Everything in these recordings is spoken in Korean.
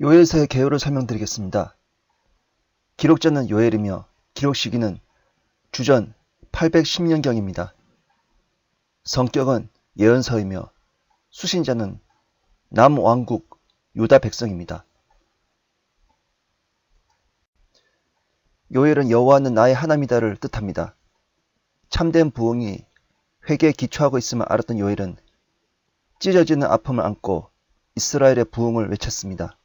요엘서의 개요를 설명드리겠습니다. 기록자는 요엘이며 기록 시기는 주전 810년경입니다. 성격은 예언서이며 수신자는 남왕국 유다 백성입니다. 요엘은 여호와는 나의 하나님이다를 뜻합니다. 참된 부흥이 회개에 기초하고 있음을 알았던 요엘은 찢어지는 아픔을 안고 이스라엘의 부흥을 외쳤습니다.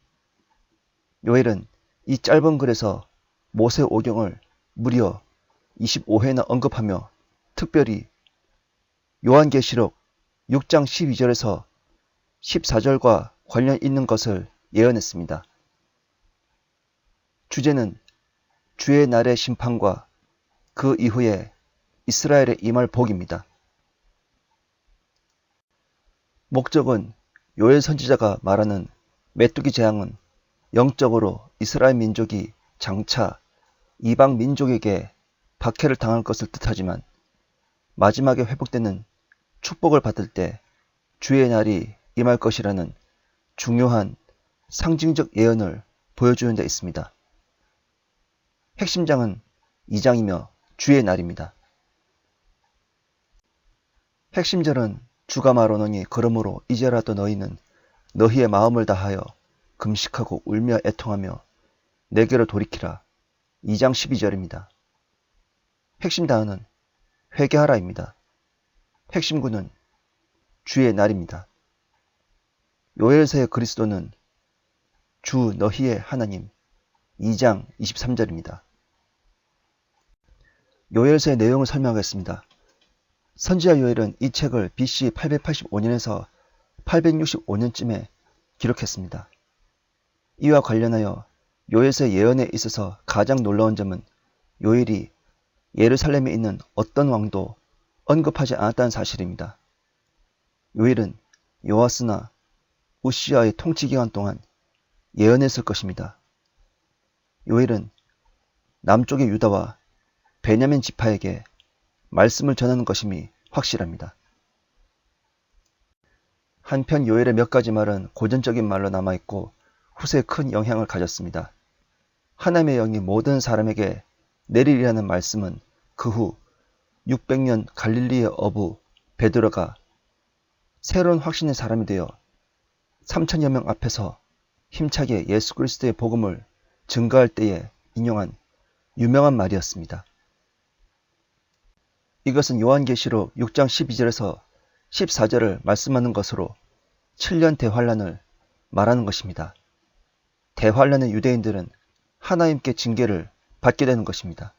요엘은 이 짧은 글에서 모세 오경을 무려 25회나 언급하며 특별히 요한계시록 6장 12절에서 14절과 관련 있는 것을 예언했습니다. 주제는 주의 날의 심판과 그 이후에 이스라엘의 임할 복입니다. 목적은 요엘 선지자가 말하는 메뚜기 재앙은 영적으로 이스라엘 민족이 장차 이방 민족에게 박해를 당할 것을 뜻하지만 마지막에 회복되는 축복을 받을 때 주의 날이 임할 것이라는 중요한 상징적 예언을 보여주는 데 있습니다. 핵심장은 2장이며 주의 날입니다. 핵심절은 주가 말하노니 그러므로 이제라도 너희는 너희의 마음을 다하여 금식하고 울며 애통하며 내게로 돌이키라. 2장 12절입니다. 핵심 다은은 회개하라입니다. 핵심구는 주의 날입니다. 요엘서의 그리스도는 주 너희의 하나님 2장 23절입니다. 요엘서의 내용을 설명하겠습니다. 선지자 요엘은 이 책을 BC 885년에서 865년쯤에 기록했습니다. 이와 관련하여 요엘서의 예언에 있어서 가장 놀라운 점은 요엘이 예루살렘에 있는 어떤 왕도 언급하지 않았다는 사실입니다. 요엘은 요아스나 우시아의 통치 기간 동안 예언했을 것입니다. 요엘은 남쪽의 유다와 베냐민 지파에게 말씀을 전하는 것임이 확실합니다. 한편 요엘의 몇 가지 말은 고전적인 말로 남아있고 후세에 큰 영향을 가졌습니다. 하나님의 영이 모든 사람에게 내리리라는 말씀은 그 후 600년 갈릴리의 어부 베드로가 새로운 확신의 사람이 되어 3천여 명 앞에서 힘차게 예수 그리스도의 복음을 증거할 때에 인용한 유명한 말이었습니다. 이것은 요한계시록 6장 12절에서 14절을 말씀하는 것으로 7년 대환란을 말하는 것입니다. 대환란의 유대인들은 하나님께 징계를 받게 되는 것입니다.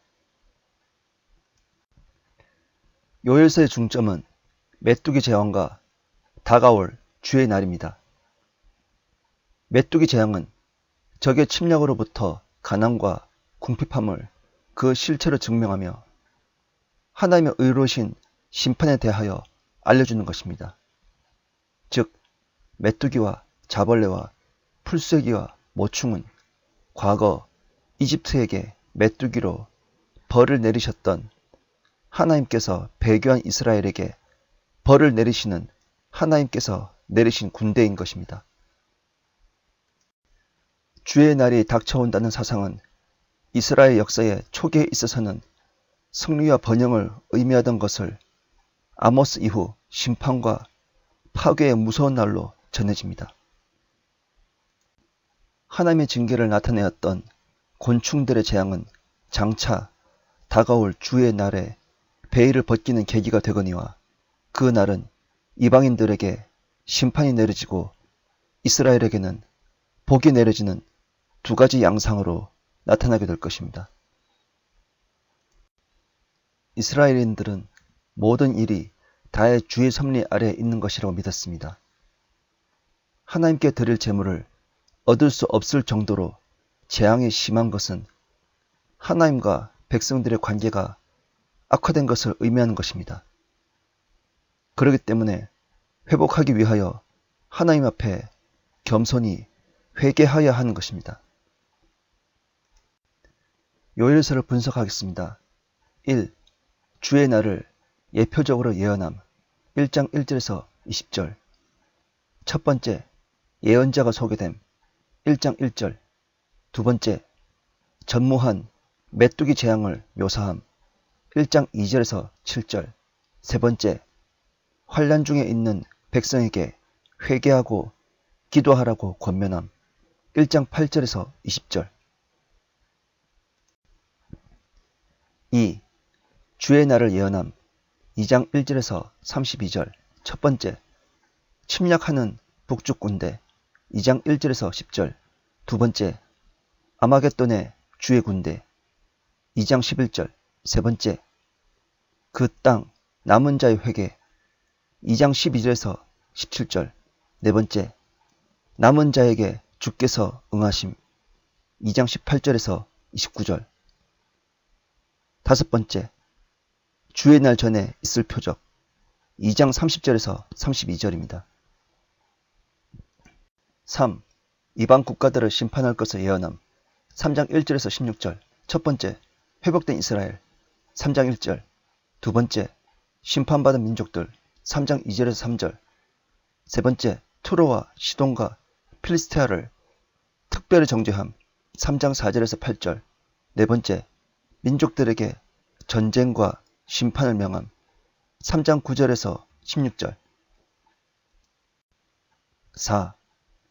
요엘서의 중점은 메뚜기 재앙과 다가올 주의 날입니다. 메뚜기 재앙은 적의 침략으로부터 가난과 궁핍함을 그 실체로 증명하며 하나님의 의로우신 심판에 대하여 알려주는 것입니다. 즉, 메뚜기와 자벌레와 풀떼기와 모충은 과거 이집트에게 메뚜기로 벌을 내리셨던 하나님께서 배교한 이스라엘에게 벌을 내리시는 하나님께서 내리신 군대인 것입니다. 주의 날이 닥쳐온다는 사상은 이스라엘 역사의 초기에 있어서는 승리와 번영을 의미하던 것을 아모스 이후 심판과 파괴의 무서운 날로 전해집니다. 하나님의 징계를 나타내었던 곤충들의 재앙은 장차 다가올 주의 날에 베일을 벗기는 계기가 되거니와 그 날은 이방인들에게 심판이 내려지고 이스라엘에게는 복이 내려지는 두 가지 양상으로 나타나게 될 것입니다. 이스라엘인들은 모든 일이 다의 주의 섭리 아래에 있는 것이라고 믿었습니다. 하나님께 드릴 재물을 얻을 수 없을 정도로 재앙이 심한 것은 하나님과 백성들의 관계가 악화된 것을 의미하는 것입니다. 그렇기 때문에 회복하기 위하여 하나님 앞에 겸손히 회개하여야 하는 것입니다. 요일서를 분석하겠습니다. 1. 주의 날을 예표적으로 예언함 1장 1절에서 20절 첫 번째 예언자가 소개됨 1장 1절. 두 번째 전무한 메뚜기 재앙을 묘사함. 1장 2절에서 7절. 세 번째 환란 중에 있는 백성에게 회개하고 기도하라고 권면함. 1장 8절에서 20절. 2. 주의 날을 예언함. 2장 1절에서 32절. 첫 번째 침략하는 북쪽 군대 2장 1절에서 10절. 두 번째 아마겟돈의 주의 군대. 2장 11절. 세 번째 그 땅 남은 자의 회개 2장 12절에서 17절. 네 번째 남은 자에게 주께서 응하심. 2장 18절에서 29절. 다섯 번째 주의 날 전에 있을 표적. 2장 30절에서 32절입니다. 3. 이방 국가들을 심판할 것을 예언함. 3장 1절에서 16절. 첫 번째 회복된 이스라엘. 3장 1절. 두 번째 심판받은 민족들. 3장 2절에서 3절. 세 번째 투로와 시돈과 필리스테아를 특별히 정죄함. 3장 4절에서 8절. 네 번째 민족들에게 전쟁과 심판을 명함. 3장 9절에서 16절. 4.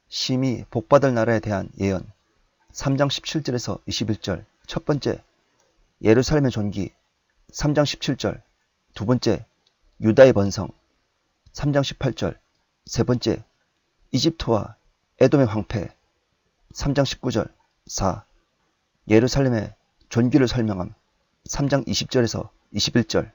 심히 복받을 나라에 대한 예언 3장 17절에서 21절 첫 번째 예루살렘의 존귀 3장 17절 두 번째 유다의 번성 3장 18절 세 번째 이집트와 에돔의 황폐 3장 19절 4. 예루살렘의 존귀를 설명함 3장 20절에서 21절